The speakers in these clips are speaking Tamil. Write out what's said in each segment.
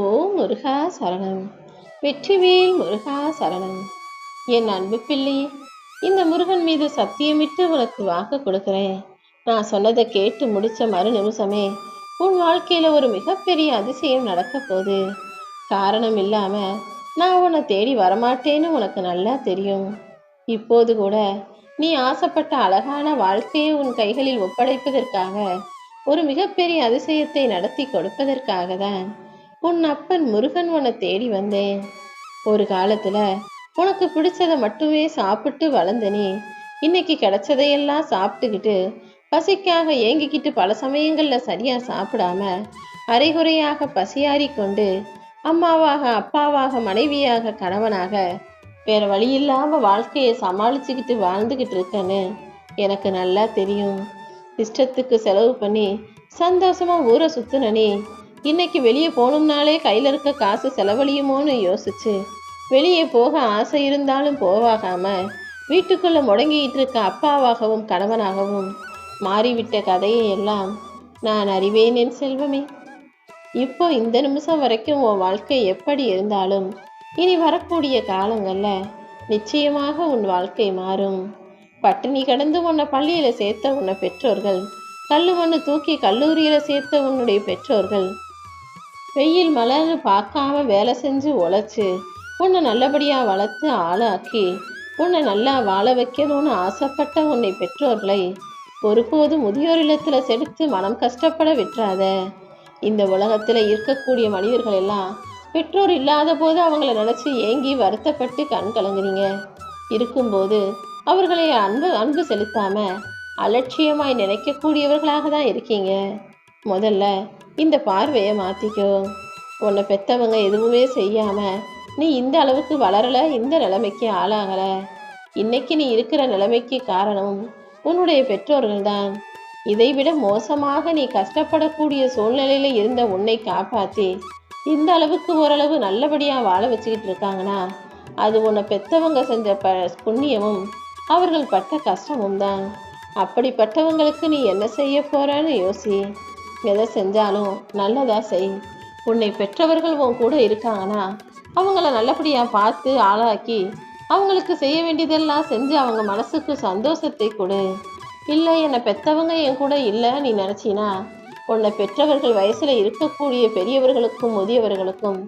ஓ முருகா சரணம். வெற்றிவேல் முருகா சரணம். என் அன்பு பிள்ளை இந்த முருகன் மீது சத்தியமிட்டு உனக்கு வாக்கு கொடுக்கிறேன். நான் சொன்னதை கேட்டு முடிச்ச மறு நிமிஷமே உன் வாழ்க்கையில ஒரு மிகப்பெரிய அதிசயம் நடக்க போகுது. காரணம் இல்லாம நான் உன்னை தேடி வரமாட்டேன்னு உனக்கு நல்லா தெரியும். இப்போது கூட நீ ஆசைப்பட்ட அழகான வாழ்க்கையை உன் கைகளில் ஒப்படைப்பதற்காக ஒரு மிகப்பெரிய அதிசயத்தை நடத்தி கொடுப்பதற்காக தான் உன் அப்பன் முருகன் உன்னை தேடி வந்தேன். ஒரு காலத்துல உனக்கு பிடிச்சதை மட்டுமே சாப்பிட்டு வளர்ந்த நீ இன்னைக்கு கிடைச்சதையெல்லாம் சாப்பிட்டுக்கிட்டு பசிக்காக ஏங்கிக்கிட்டு பல சமயங்கள்ல சரியா சாப்பிடாம அரைகுறையாக பசியாறி கொண்டு அம்மாவாக அப்பாவாக மனைவியாக கணவனாக வேற வழி இல்லாம வாழ்க்கையை சமாளிச்சுக்கிட்டு வாழ்ந்துகிட்டு இருக்கேன்னு எனக்கு நல்லா தெரியும். இஷ்டத்துக்கு செலவு பண்ணி சந்தோஷமா ஊரை சுத்துனனே. இன்னைக்கு வெளியே போகணும்னாலே கையில் இருக்க காசு செலவழியுமோன்னு யோசிச்சு வெளியே போக ஆசை இருந்தாலும் போவாகாம வீட்டுக்குள்ள முடங்கிட்டு இருக்க அப்பாவாகவும் கணவனாகவும் மாறிவிட்ட கதையை எல்லாம் நான் அறிவேன் என் செல்வமே. இப்போ இந்த நிமிஷம் வரைக்கும் உன் வாழ்க்கை எப்படி இருந்தாலும் இனி வரக்கூடிய காலங்கள்ல நிச்சயமாக உன் வாழ்க்கை மாறும். பட்டினி கடந்து உன்னை பள்ளியில் சேர்த்த உன்னை பெற்றோர்கள் கல்லு மண்ணு தூக்கி கல்லூரியில் சேர்த்த உன்னுடைய பெற்றோர்கள் வெயில் மலர்னு பார்க்காம வேலை செஞ்சு உழைச்சி உன்னை நல்லபடியாக வளர்த்து ஆளாக்கி உன்னை நல்லா வாழ வைக்கணும்னு ஆசைப்பட்ட உன்னை பெற்றோர்களை ஒருபோது முதியோர் இல்லத்தில் செலுத்து மனம் கஷ்டப்பட விட்டுறாத. இந்த உலகத்தில் இருக்கக்கூடிய மனிதர்கள் எல்லாம் பெற்றோர் இல்லாத போது அவங்கள நினச்சி ஏங்கி வருத்தப்பட்டு கண் கலங்குறீங்க. இருக்கும்போது அவர்களை அன்பு அன்பு செலுத்தாமல் அலட்சியமாய் நினைக்கக்கூடியவர்களாக தான் இருக்கீங்க. முதல்ல இந்த பார்வையை மாற்றிக்கோ உன்னை பெத்தவங்க எதுவுமே செய்யாம நீ இந்த அளவுக்கு வளரல இந்த நிலைமைக்கு ஆளாகல. இன்னைக்கு நீ இருக்கிற நிலைமைக்கு காரணம் உன்னுடைய பெற்றோர்கள் தான் இதைவிட மோசமாக நீ கஷ்டப்படக்கூடிய சூழ்நிலையில இருந்த உன்னை காப்பாற்றி இந்த அளவுக்கு ஓரளவு நல்லபடியா வாழ வச்சுக்கிட்டு இருக்காங்கன்னா அது உன்னை பெற்றவங்க செஞ்ச ப புண்ணியமும் அவர்கள் பட்ட கஷ்டமும் தான் அப்படிப்பட்டவங்களுக்கு நீ என்ன செய்ய போறன்னு யோசி. எதை செஞ்சாலும் நல்லதாக செய். உன்னை பெற்றவர்கள் உன் கூட இருக்காங்கன்னா அவங்கள நல்லபடியாக பார்த்து ஆளாக்கி அவங்களுக்கு செய்ய வேண்டியதெல்லாம் செஞ்சு அவங்க மனசுக்கு சந்தோஷத்தை கொடு. இல்லை என்னை பெற்றவங்க என் கூட இல்லை நீ நினச்சினா? உன்னை பெற்றவர்கள் வயசில் இருக்கக்கூடிய பெரியவர்களுக்கும் முதியவர்களுக்கும்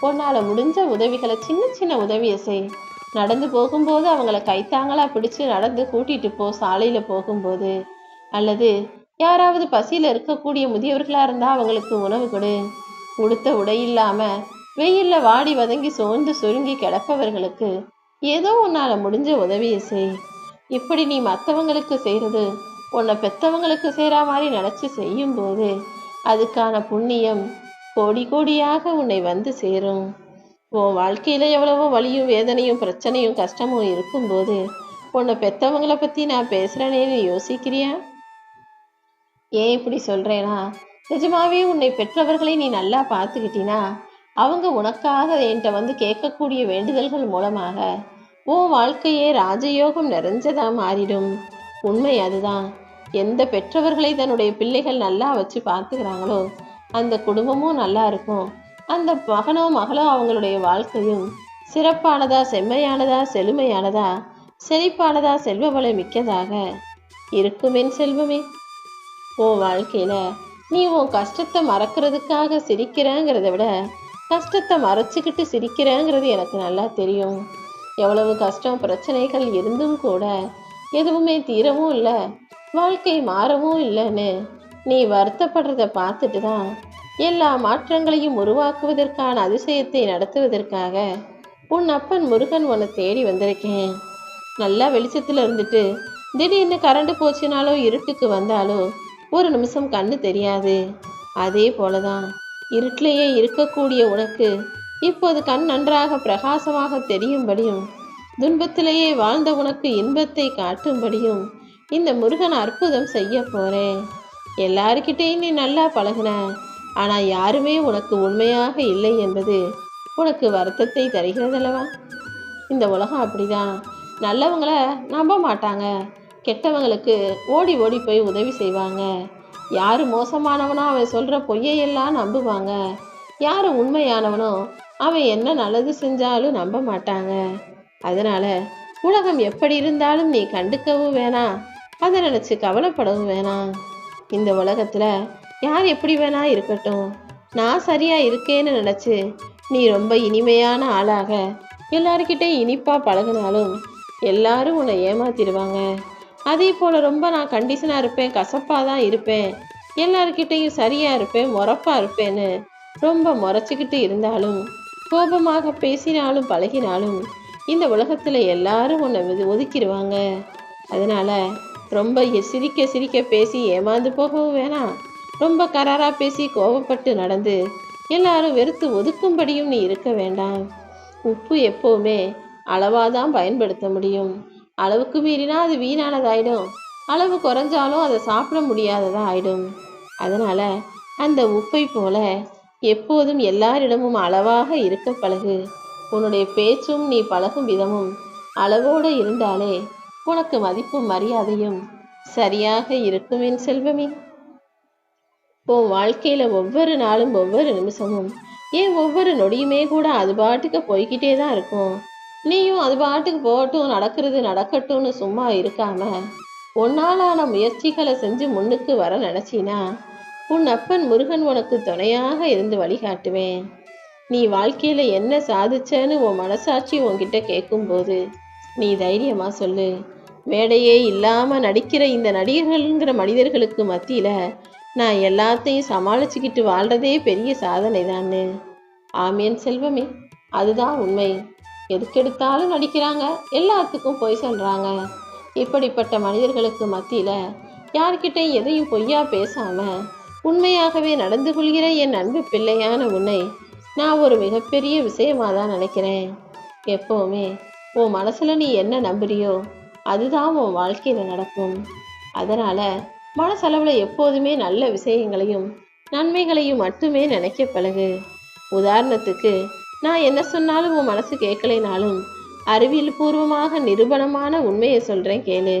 உன்னால் முடிஞ்ச உதவிகளை சின்ன சின்ன உதவியை செய். நடந்து போகும்போது அவங்கள கைத்தாங்களாக பிடிச்சி நடந்து கூட்டிகிட்டு போ சாலையில் போகும்போது. அல்லது யாராவது பசியில் இருக்கக்கூடிய முதியவர்களாக இருந்தால் அவங்களுக்கு உணவு கொடு. உடுத்த உடை இல்லாமல் வெயிலில் வாடி வதங்கி சோர்ந்து சுருங்கி கிடப்பவர்களுக்கு ஏதோ உன்னால் முடிஞ்ச உதவியை செய். இப்படி நீ மற்றவங்களுக்கு செய்கிறது உன்னை பெற்றவங்களுக்கு செய்கிற மாதிரி நினச்சி செய்யும்போது அதுக்கான புண்ணியம் கோடி கோடியாக உன்னை வந்து சேரும். உன் வாழ்க்கையில் எவ்வளவோ வலியும் வேதனையும் பிரச்சனையும் கஷ்டமும் இருக்கும்போது உன்னை பெற்றவங்களை பற்றி நான் பேசுறேனேன்னு யோசிக்கிறியா? ஏன் இப்படி சொல்றேனா? நிஜமாவே உன்னை பெற்றவர்களை நீ நல்லா பார்த்துக்கிட்டினா அவங்க உனக்காக என்கிட்ட வந்து கேட்கக்கூடிய வேண்டுதல்கள் மூலமாக உன் வாழ்க்கையே ராஜயோகம் நிறைஞ்சதா மாறிடும். உண்மை அதுதான். எந்த பெற்றவர்களை தன்னுடைய பிள்ளைகள் நல்லா வச்சு பார்த்துக்கிறாங்களோ அந்த குடும்பமும் நல்லா இருக்கும். அந்த மகனோ மகளோ அவங்களுடைய வாழ்க்கையும் சிறப்பானதா செம்மையானதா செழுமையானதா செழிப்பானதா செல்வ வளம் மிக்கதாக இருக்குமென் செல்வமே. உன் வாழ்க்கையில நீ உன் கஷ்டத்தை மறக்கிறதுக்காக சிரிக்கிறேங்கிறத விட கஷ்டத்தை மறைச்சிக்கிட்டு சிரிக்கிறேங்கிறது எனக்கு நல்லா தெரியும். எவ்வளவு கஷ்டம் பிரச்சனைகள் இருந்தும் கூட எதுவுமே தீரவும் இல்லை வாழ்க்கை மாறவும் இல்லைன்னு நீ வருத்தப்படுறத பார்த்துட்டு தான் எல்லா மாற்றங்களையும் உருவாக்குவதற்கான அதிசயத்தை நடத்துவதற்காக உன் அப்பன் முருகன் உன்னை தேடி வந்திருக்கேன். நல்லா வெளிச்சத்தில் இருந்துட்டு திடீர்னு கரண்ட் போச்சுனாலோ இருட்டுக்கு வந்தாலோ ஒரு நிமிஷம் கண்ணு தெரியாது. அதே போலதான் இருட்டிலேயே இருக்கக்கூடிய உனக்கு இப்போது கண் நன்றாக பிரகாசமாக தெரியும்படியும் துன்பத்திலேயே வாழ்ந்த உனக்கு இன்பத்தை காட்டும்படியும் இந்த முருகன் அற்புதம் செய்ய போறேன். எல்லாருக்கிட்டையும் நீ நல்லா பழகுன ஆனால் யாருமே உனக்கு உண்மையாக இல்லை என்பது உனக்கு வருத்தத்தை தருகிறதல்லவா? இந்த உலகம் அப்படிதான். நல்லவங்கள நம்ப மாட்டாங்க. கெட்டவங்களுக்கு ஓடி ஓடி போய் உதவி செய்வாங்க. யார் மோசமானவனோ அவன் சொல்கிற பொய்யையெல்லாம் நம்புவாங்க. யார் உண்மையானவனோ அவன் என்ன நல்லது செஞ்சாலும் நம்ப மாட்டாங்க. அதனால் உலகம் எப்படி இருந்தாலும் நீ கண்டுக்கவும் வேணாம் அதை நினச்சி கவலைப்படவும் வேணாம் இந்த உலகத்தில் யார் எப்படி வேணா இருக்கட்டும். நான் சரியாக இருக்கேன்னு நினச்சி நீ ரொம்ப இனிமையான ஆளாக எல்லாருக்கிட்டே இனிப்பாக பழகினாலும் எல்லாரும் உன்னை ஏமாத்திடுவாங்க. அதே போல் ரொம்ப நான் கண்டிஷனாக இருப்பேன் கசப்பாக தான் இருப்பேன் எல்லார்கிட்டையும் சரியாக இருப்பேன் முறப்பாக இருப்பேன்னு ரொம்ப முறைச்சிக்கிட்டு இருந்தாலும் கோபமாக பேசினாலும் பழகினாலும் இந்த உலகத்தில் எல்லாரும் உன்னை ஒதுக்கிடுவாங்க அதனால் ரொம்ப சிரிக்க சிரிக்க பேசி ஏமாந்து போகவும் வேணாம். ரொம்ப கராராக பேசி கோபப்பட்டு நடந்து எல்லாரும் வெறுத்து ஒதுக்கும்படியும் நீ இருக்க வேண்டாம். உப்பு எப்போவுமே அளவாக தான் பயன்படுத்த முடியும். அளவுக்கு மீறினா அது வீணானதாயிடும். அளவு குறைஞ்சாலும் அதை சாப்பிட முடியாததா ஆயிடும் அதனால அந்த உப்பை போல எப்போதும் எல்லாரிடமும் அளவாக இருக்க பழகு. உன்னுடைய பேச்சும் நீ பழகும் விதமும் அளவோடு இருந்தாலே உனக்கு மதிப்பும் மரியாதையும் சரியாக இருக்கும் என் செல்வமே. உன் வாழ்க்கையில ஒவ்வொரு நாளும் ஒவ்வொரு நிமிஷமும் ஏன் ஒவ்வொரு நொடியுமே கூட அது பாட்டுக்கு போய்கிட்டே தான் இருக்கும். நீயும் அது பாட்டுக்கு போகட்டும் நடக்கிறது நடக்கட்டும்னு சும்மா இருக்காம உன்னாலான முயற்சிகளை செஞ்சு முன்னுக்கு வர நினைச்சினா உன் அப்பன் முருகன் உனக்கு துணையாக இருந்து வழிகாட்டுவேன். நீ வாழ்க்கையில என்ன சாதிச்சேன்னு உன் மனசாட்சி உன்கிட்ட கேட்கும்போது நீ தைரியமா சொல்லு. மேடையே இல்லாம நடிக்கிற இந்த நடிகர்கள்ங்கிற மனிதர்களுக்கு மத்தியில நான் எல்லாத்தையும் சமாளிச்சுக்கிட்டு வாழ்றதே பெரிய சாதனை தான்னு ஆமேன் செல்வமே அதுதான் உண்மை. எதுக்கெடுத்தாலும் நடிக்கிறாங்க. எல்லாத்துக்கும் பொய் சொல்கிறாங்க இப்படிப்பட்ட மனிதர்களுக்கு மத்தியில் யார்கிட்ட எதையும் பொய்யா பேசாமல் உண்மையாகவே நடந்து கொள்கிற என் அன்பு பிள்ளையான உன்னை நான் ஒரு மிகப்பெரிய விஷயமாக தான் நினைக்கிறேன். எப்போவுமே உன் மனசில் நீ என்ன நம்புறியோ அதுதான் உன் வாழ்க்கையில் நடக்கும். அதனால் மனசளவில் எப்போதுமே நல்ல விஷயங்களையும் நன்மைகளையும் மட்டுமே நினைக்க பழகு. உதாரணத்துக்கு நான் என்ன சொன்னாலும் உன் மனசு கேட்கலைனாலும் அறிவியல் பூர்வமாக நிரூபணமான உண்மையை சொல்கிறேன் கேளு.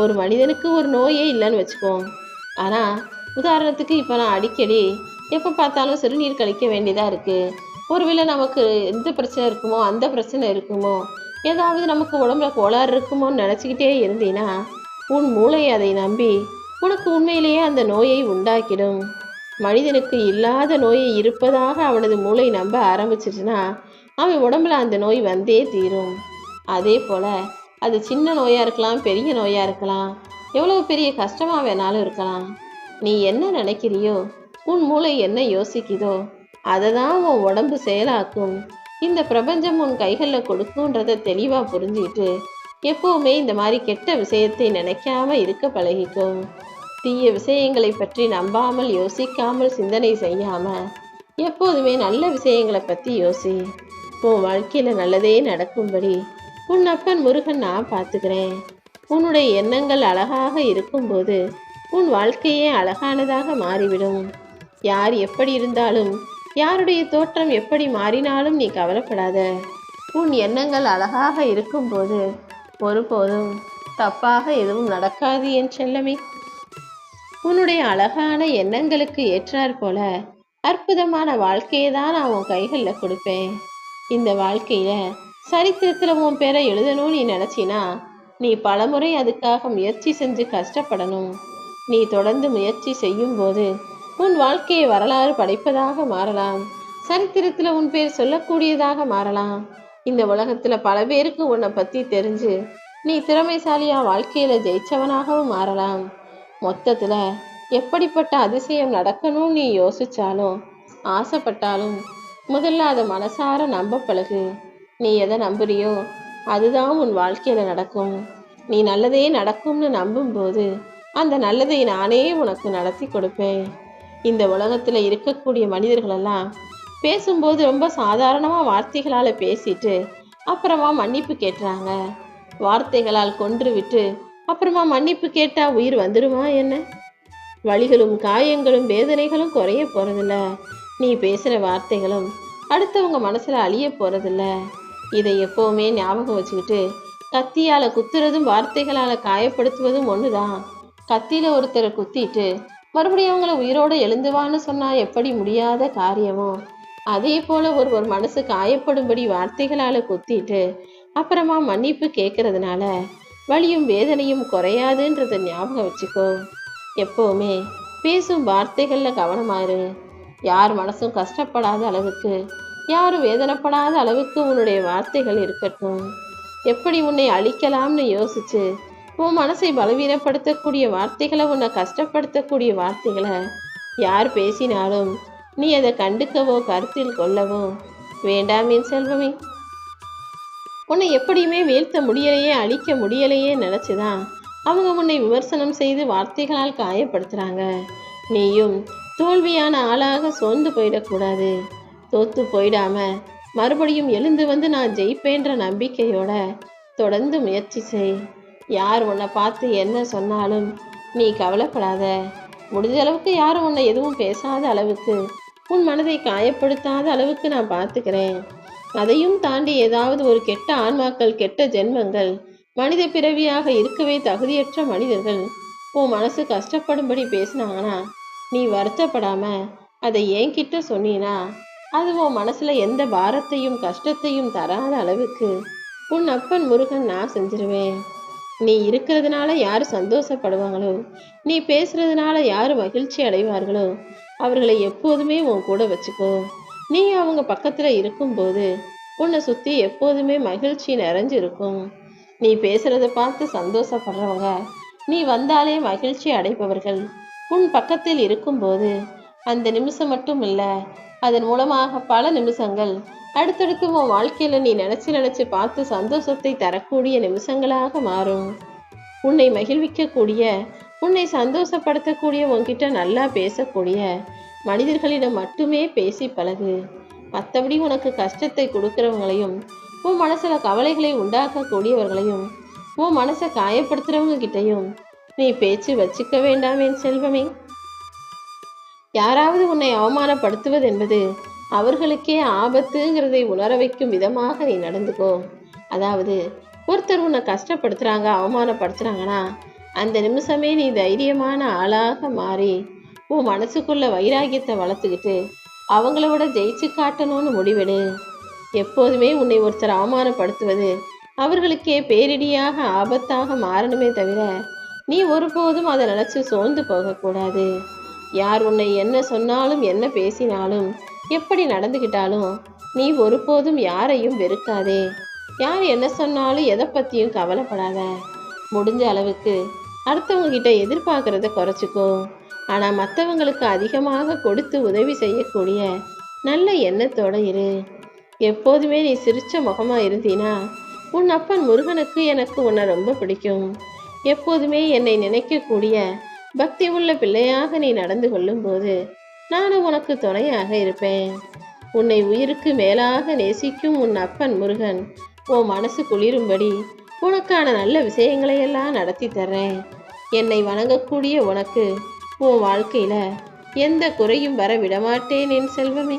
ஒரு மனிதனுக்கு ஒரு நோயே இல்லைன்னு வச்சுக்கோ. ஆனால் உதாரணத்துக்கு இப்போ நான் அடிக்கடி எப்போ பார்த்தாலும் சிறுநீர் கழிக்க வேண்டியதாக இருக்குது ஒருவேளை நமக்கு எந்த பிரச்சனை இருக்குமோ அந்த பிரச்சனை இருக்குமோ ஏதாவது நமக்கு உடம்புல கோளாறு இருக்குமோன்னு நினச்சிக்கிட்டே இருந்தீன்னா உன் மூளை அதை நம்பி உனக்கு உண்மையிலேயே அந்த நோயை உண்டாக்கிடும். மனிதனுக்கு இல்லாத நோய் இருப்பதாக அவனது மூளை நம்ப ஆரம்பிச்சிட்டுனா அவன் உடம்புல அந்த நோய் வந்தே தீரும். அதே போல் அது சின்ன நோயாக இருக்கலாம் பெரிய நோயாக இருக்கலாம் எவ்வளவு பெரிய கஷ்டமாக வேணாலும் இருக்கலாம். நீ என்ன நினைக்கிறியோ உன் மூளை என்ன யோசிக்குதோ அதை தான் உன் உடம்பு செயலாக்கும். இந்த பிரபஞ்சம் உன் கைகளில் கொடுக்குன்றதை தெளிவாக புரிஞ்சுக்கிட்டு எப்போவுமே இந்த மாதிரி கெட்ட விஷயத்தை நினைக்காம இருக்க பழகிக்கும் தீய விஷயங்களை பற்றி நம்பாமல் யோசிக்காமல் சிந்தனை செய்யாம எப்போதுமே நல்ல விஷயங்களை பற்றி யோசி. உன் வாழ்க்கையில் நல்லதே நடக்கும்படி உன் அப்பன் முருகன் நான் பார்த்துக்கிறேன். உன்னுடைய எண்ணங்கள் அழகாக இருக்கும்போது உன் வாழ்க்கையே அழகானதாக மாறிவிடும். யார் எப்படி இருந்தாலும் யாருடைய தோற்றம் எப்படி மாறினாலும் நீ கவலைப்படாத. உன் எண்ணங்கள் அழகாக இருக்கும்போது ஒருபோதும் தப்பாக எதுவும் நடக்காது என் செல்லமே. உன்னுடைய அழகான எண்ணங்களுக்கு ஏற்றாற் போல அற்புதமான வாழ்க்கையை தான் நான் உன் கைகளில் கொடுப்பேன். இந்த வாழ்க்கையில சரித்திரத்தில் உன் பேரை எழுதணும்னு நீ நினச்சினா நீ பலமுறை அதுக்காக முயற்சி செஞ்சு கஷ்டப்படணும். நீ தொடர்ந்து முயற்சி செய்யும் போது உன் வாழ்க்கையை வரலாறு படைப்பதாக மாறலாம். சரித்திரத்தில் உன் பேர் சொல்லக்கூடியதாக மாறலாம். இந்த உலகத்தில் பல பேருக்கு உன்னை பற்றி தெரிஞ்சு நீ திறமைசாலியாக வாழ்க்கையில் ஜெயிச்சவனாகவும் மாறலாம். மொத்தத்தில் எப்படிப்பட்ட அதிசயம் நடக்கணும்னு நீ யோசிச்சாலும் ஆசைப்பட்டாலும் முதல்ல அதை மனசார நம்ப பழகு. நீ எதை நம்புறியோ அதுதான் உன் வாழ்க்கையில் நடக்கும். நீ நல்லதே நடக்கும்னு நம்பும்போது அந்த நல்லதை நானே உனக்கு நடத்தி கொடுப்பேன். இந்த உலகத்தில் இருக்கக்கூடிய மனிதர்களெல்லாம் பேசும்போது ரொம்ப சாதாரணமாக வார்த்தைகளால் பேசிட்டு அப்புறமா மன்னிப்பு கேட்டுறாங்க வார்த்தைகளால் கொன்று விட்டு அப்புறமா மன்னிப்பு கேட்டா உயிர் வந்துடுமா என்ன? வழிகளும் காயங்களும் வேதனைகளும் குறைய போறதில்ல. நீ பேசுற வார்த்தைகளும் அடுத்தவங்க மனசுல அழிய போறதில்ல. இதை எப்பவுமே ஞாபகம் வச்சுக்கிட்டு கத்தியால குத்துறதும் வார்த்தைகளால காயப்படுத்துவதும் ஒண்ணுதான். கத்தியில ஒருத்தரை குத்திட்டு மறுபடியும் அவங்கள உயிரோட எழுந்துவான்னு சொன்னா எப்படி முடியாத காரியமோ? அதே போல ஒருவர் மனசு காயப்படும்படி வார்த்தைகளால குத்திட்டு அப்புறமா மன்னிப்பு கேட்கறதுனால வலியும் வேதனையும் குறையாதுன்றத ஞாபகம் வச்சுக்கோ. எப்போவுமே பேசும் வார்த்தைகளில் கவனமாறு யார் மனசும் கஷ்டப்படாத அளவுக்கு யாரும் வேதனைப்படாத அளவுக்கு உன்னுடைய வார்த்தைகள் இருக்கட்டும். எப்படி உன்னை அழிக்கலாம்னு யோசிச்சு உன் மனசை பலவீனப்படுத்தக்கூடிய வார்த்தைகளை உன்னை கஷ்டப்படுத்தக்கூடிய வார்த்தைகளை யார் பேசினாலும் நீ அதை கண்டுக்கவோ கருத்தில் கொள்ளவோ வேண்டாம் என் செல்வமே. உன்னை எப்படியுமே வீழ்த்த முடியலையே அழிக்க முடியலையே நினச்சிதான் அவங்க உன்னை விமர்சனம் செய்து வார்த்தைகளால் காயப்படுத்துகிறாங்க நீயும் தோல்வியான ஆளாக சோர்ந்து போயிடக்கூடாது. தோத்து போயிடாம மறுபடியும் எழுந்து வந்து நான் ஜெயிப்பேன்ற நம்பிக்கையோட தொடர்ந்து முயற்சி செய். யார் உன்னை பார்த்து என்ன சொன்னாலும் நீ கவலைப்படாத. முடிஞ்ச அளவுக்கு யாரும் உன்னை எதுவும் பேசாத அளவுக்கு உன் மனதை காயப்படுத்தாத அளவுக்கு நான் பார்த்துக்கிறேன். அதையும் தாண்டி ஏதாவது ஒரு கெட்ட ஆன்மாக்கள் கெட்ட ஜென்மங்கள் மனித பிறவியாக இருக்கவே தகுதியற்ற மனிதர்கள். உன் மனசு கஷ்டப்படும்படி பேசினாங்கன்னா நீ வருத்தப்படாம அதை என்கிட்ட சொன்னீனா அது உன் மனசுல எந்த பாரத்தையும் கஷ்டத்தையும் தராத அளவுக்கு உன் அப்பன் முருகன் நான் செஞ்சிருவேன். நீ இருக்கிறதுனால யார் சந்தோஷப்படுவாங்களோ நீ பேசுறதுனால யார் மகிழ்ச்சி அடைவார்களோ அவர்களை எப்போதுமே உன் கூட வச்சுக்கோ. நீ அவங்க பக்கத்துல இருக்கும்போது உன்னை சுத்தி எப்போதுமே மகிழ்ச்சி நிறைஞ்சிருக்கும். நீ பேசுறத பார்த்து சந்தோஷப்படுறவங்க நீ வந்தாலே மகிழ்ச்சி அடைப்பவர்கள் உன் பக்கத்தில் இருக்கும்போது அந்த நிமிஷம் மட்டும் இல்லை அதன் மூலமாக பல நிமிஷங்கள் அடுத்தடுத்து உன் வாழ்க்கையில நீ நினைச்சு நினைச்சு பார்த்து சந்தோஷத்தை தரக்கூடிய நிமிஷங்களாக மாறும். உன்னை மகிழ்விக்கக்கூடிய உன்னை சந்தோஷப்படுத்தக்கூடிய உன்கிட்ட நல்லா பேசக்கூடிய மனிதர்களிடம் மட்டுமே பேசி பழகு. மற்றபடி உனக்கு கஷ்டத்தை கொடுக்கிறவங்களையும் உன் மனசில் கவலைகளை உண்டாக்கக்கூடியவர்களையும் உன் மனசை காயப்படுத்துகிறவங்க கிட்டையும் நீ பேச்சு வச்சுக்க வேண்டாம் என் செல்வமே. யாராவது உன்னை அவமானப்படுத்துவது என்பது அவர்களுக்கே ஆபத்துங்கிறதை உணர வைக்கும் விதமாக நீ நடந்துக்கோ. அதாவது ஒருத்தர் உன்னை கஷ்டப்படுத்துகிறாங்க அவமானப்படுத்துகிறாங்கன்னா அந்த நிமிஷமே நீ தைரியமான ஆளாக மாறி உன் மனசுக்குள்ள வைராகியத்தை வளர்த்துக்கிட்டு அவங்கள விட ஜெயிச்சு காட்டணும்னு முடிவெடு. எப்போதுமே உன்னை ஒருத்தர் அவமானப்படுத்துவது அவர்களுக்கே பேரிடியாக ஆபத்தாக மாறணுமே தவிர நீ ஒருபோதும் அதை நினைச்சு சோர்ந்து போகக்கூடாது யார் உன்னை என்ன சொன்னாலும் என்ன பேசினாலும் எப்படி நடந்துக்கிட்டாலும் நீ ஒருபோதும் யாரையும் வெறுக்காதே. யார் என்ன சொன்னாலும் எதை பற்றியும் கவலைப்படாத. முடிஞ்ச அளவுக்கு அடுத்தவங்க கிட்ட எதிர்பார்க்கறத குறைச்சிக்கோ. ஆனால் மற்றவங்களுக்கு அதிகமாக கொடுத்து உதவி செய்யக்கூடிய நல்ல எண்ணத்தோட இரு. எப்போதுமே நீ சிரிச்ச முகமாக இருந்தீனா உன் அப்பன் முருகனுக்கு எனக்கு உன்னை ரொம்ப பிடிக்கும். எப்போதுமே என்னை நினைக்கக்கூடிய பக்தி உள்ள பிள்ளையாக நீ நடந்து கொள்ளும்போது நானும் உனக்கு துணையாக இருப்பேன். உன்னை உயிருக்கு மேலாக நேசிக்கும் உன் அப்பன் முருகன் உன் மனசு குளிரும்படி உனக்கான நல்ல விஷயங்களையெல்லாம் நடத்தி தர்றேன். என்னை வணங்கக்கூடிய உனக்கு உன் வாழ்க்கையில எந்த குறையும் வர விடமாட்டேன் என் செல்வமே.